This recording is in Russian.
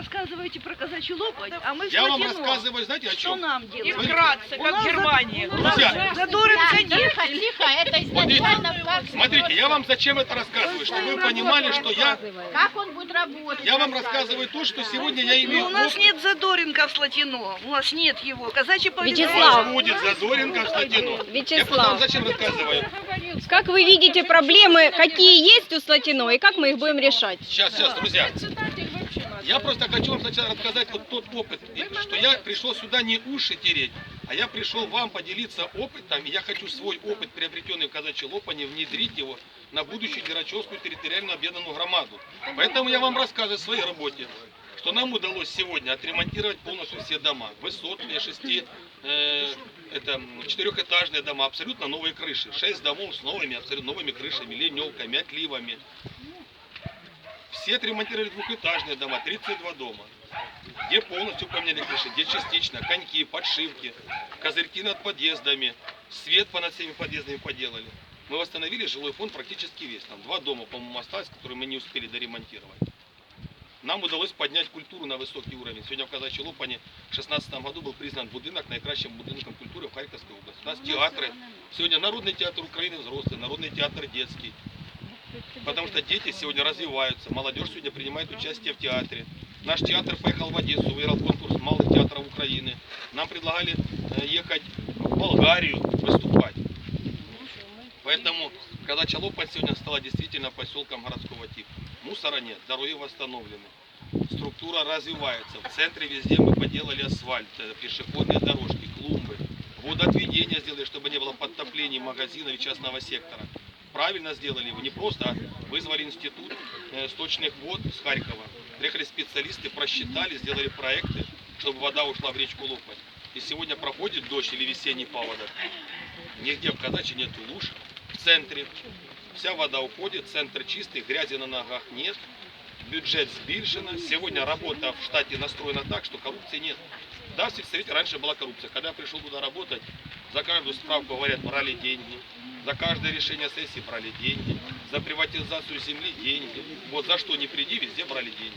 рассказываете про казачью лопать, а мы Я вам Слатино. рассказываю, знаете, о Что чем? нам И делать? вкратце, У как у нас Друзья. Тихо, тихо, это изначально как... Смотрите, я вам зачем это рассказываю, чтобы вы понимали, что я, Как он будет работать? я вам рассказываю то, что сегодня я имею у нас нет Задоринка в Слатино. У нас нет его. Казачий У Вячеслав. вас будет Задоринка в Статину. Я просто вам Вячеслав, зачем рассказываю? как вы видите проблемы, какие есть у Слатино, и как мы их будем решать? Сейчас, сейчас, друзья. Я просто хочу вам сначала рассказать вот тот опыт, что я пришел сюда не уши тереть, а я пришел вам поделиться опытом, и я хочу свой опыт, приобретенный в казачьей лопане, внедрить его на будущую Дерачевскую территориальную объединенную громаду. Поэтому я вам рассказываю о своей работе, что нам удалось сегодня отремонтировать полностью все дома. Высотные, шести, э, это, четырехэтажные дома, абсолютно новые крыши. Шесть домов с новыми, абсолютно новыми крышами, ливневками, отливами. Все отремонтировали двухэтажные дома, 32 дома. Где полностью поменяли крыши, где частично, коньки, подшивки, козырьки над подъездами, свет по над всеми подъездами поделали. Мы восстановили жилой фонд практически весь. Там два дома, по-моему, осталось, которые мы не успели доремонтировать. Нам удалось поднять культуру на высокий уровень. Сегодня в Казачьей Лопане в 2016 году был признан будинок найкращим будинком культуры в Харьковской области. У нас театры. Сегодня Народный театр Украины взрослый, Народный театр детский. Потому что дети сегодня развиваются, молодежь сегодня принимает участие в театре. Наш театр поехал в Одессу, выиграл конкурс малых театров Украины. Нам предлагали э, ехать в Болгарию выступать. Поэтому Казачья Лопань сегодня стала действительно поселком городского типа. Мусора нет, дороги восстановлены. Структура развивается. В центре везде мы поделали асфальт, э, пешеходные дорожки, клумбы. Водоотведение сделали, чтобы не было подтоплений магазинов и частного сектора. Правильно сделали его, не просто, а вызвали институт э, сточных вод с Харькова. Приехали специалисты, просчитали, сделали проекты, чтобы вода ушла в речку Лопать. И сегодня проходит дождь или весенний паводок. Нигде в Казачьи нет луж. В центре вся вода уходит, центр чистый, грязи на ногах нет. Бюджет збільшено. Сегодня работа в штате настроена так, что коррупции нет. Да, в раньше была коррупция. Когда я пришел туда работать, за каждую справку говорят, брали деньги. За каждое решение сессии брали деньги. За приватизацию земли деньги. Вот за что не приди, везде брали деньги.